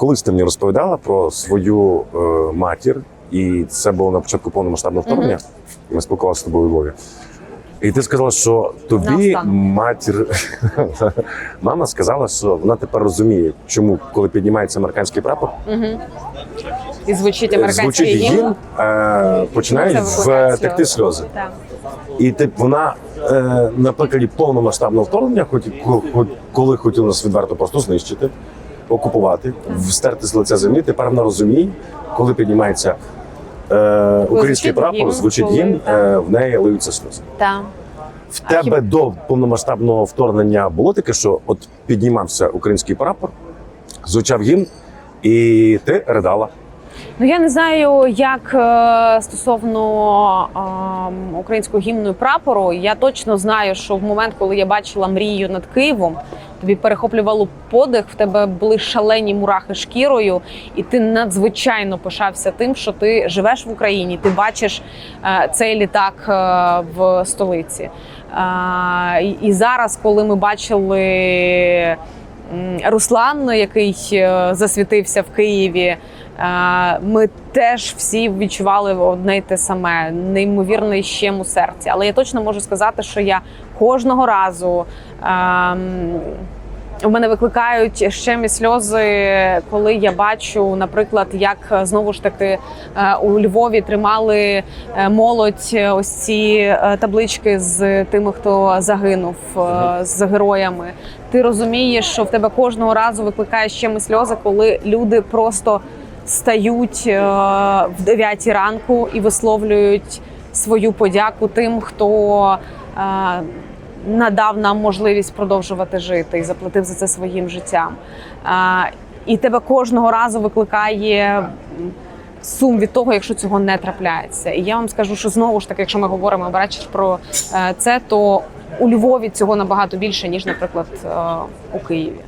Колись ти мені розповідала про свою е, матір, і це було на початку повномасштабного вторгнення. Ми спілкувалися з тобою у Львові. І ти сказала, що тобі матір мама сказала, що вона тепер розуміє, чому, коли піднімається американський прапор, Угу. І звучить е, американський звучить гімн. е, починають Це викликає в, текти сльози. Так. І тип вона е, на прикладі повномасштабного вторгнення, хоч, коли хотіли нас відверто просто знищити, окупувати, стерти з лиця землі. Тепер вона розуміє, коли піднімається е, український прапор, звучить гімн, е, в неї лиються сльози. Так. В А тебе до повномасштабного вторгнення було таке, що от піднімався український прапор, звучав гімн, і ти ридала. Ну я не знаю, як е, стосовно ем, українського гімну і прапору. Я точно знаю, що в момент, коли я бачила мрію над Києвом, тобі перехоплювало подих, в тебе були шалені мурахи шкірою, і ти надзвичайно пишався тим, що ти живеш в Україні, ти бачиш е, цей літак е, в столиці. Е, і- зараз, коли ми бачили. Руслан, який засвітився в Києві, ми теж всі відчували одне й те саме, неймовірний щем у серці. Але я точно можу сказати, що я кожного разу. ем, у мене викликають щемі сльози, коли я бачу, наприклад, як е, знову ж таки е, у Львові тримали е, молодь ось ці таблички з тими, хто загинув з героями. Ти розумієш, що в тебе кожного разу викликає щемі сльози, коли люди просто стають в 9 ранку і висловлюють свою подяку тим, хто. Надав нам можливість продовжувати жити і заплатив за це своїм життям. І тебе кожного разу викликає сум від того, якщо цього не трапляється. І я вам скажу, що знову ж таки, якщо ми говоримо про е, це, то у Львові цього набагато більше ніж, наприклад, е, у Києві.